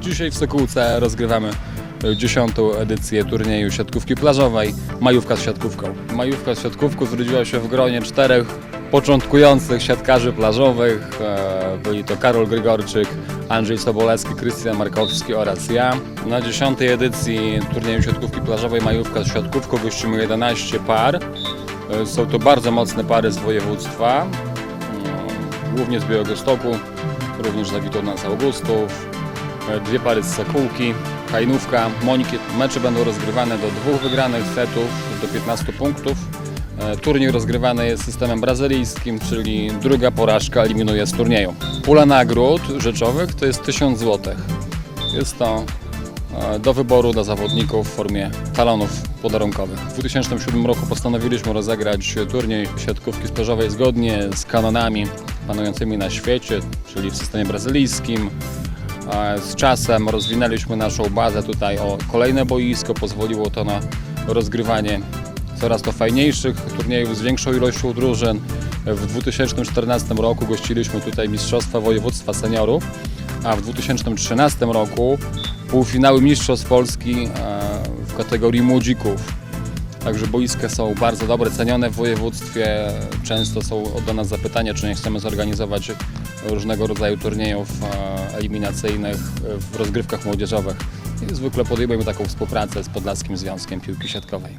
Dzisiaj w Sokółce rozgrywamy e, dziesiątą edycję turnieju siatkówki plażowej Majówka z siatkówką. Majówka z siatkówką zrodziła się w gronie czterech początkujących siatkarzy plażowych. E, Byli to Karol Grygorczyk, Andrzej Sobolewski, Krystian Markowski oraz ja. Na dziesiątej edycji turnieju siatkówki plażowej Majówka z siatkówką gościmy 11 par. E, Są to bardzo mocne pary z województwa, mm, głównie z Białegostoku, również zawitał nas Augustów, e, dwie pary z Sokółki, Hajnówka, Moniki. Mecze będą rozgrywane do dwóch wygranych setów do 15 punktów. E, Turniej rozgrywany jest systemem brazylijskim, czyli druga porażka eliminuje z turnieju. Pula nagród rzeczowych to jest 1000 zł. Jest to e, do wyboru dla zawodników w formie talonów podarunkowych. W 2007 roku postanowiliśmy rozegrać turniej siatkówki plażowej zgodnie z kanonami panującymi na świecie, czyli w systemie brazylijskim. Z czasem rozwinęliśmy naszą bazę tutaj o kolejne boisko, pozwoliło to na rozgrywanie coraz to fajniejszych turniejów z większą ilością drużyn. W 2014 roku gościliśmy tutaj Mistrzostwa Województwa Seniorów, a w 2013 roku półfinały Mistrzostw Polski e, w kategorii młodzików. Także boiska są bardzo dobre, cenione w województwie. Często są do nas zapytania, czy nie chcemy zorganizować różnego rodzaju turniejów e, eliminacyjnych w rozgrywkach młodzieżowych. I zwykle podejmujemy taką współpracę z Podlaskim Związkiem Piłki Siatkowej.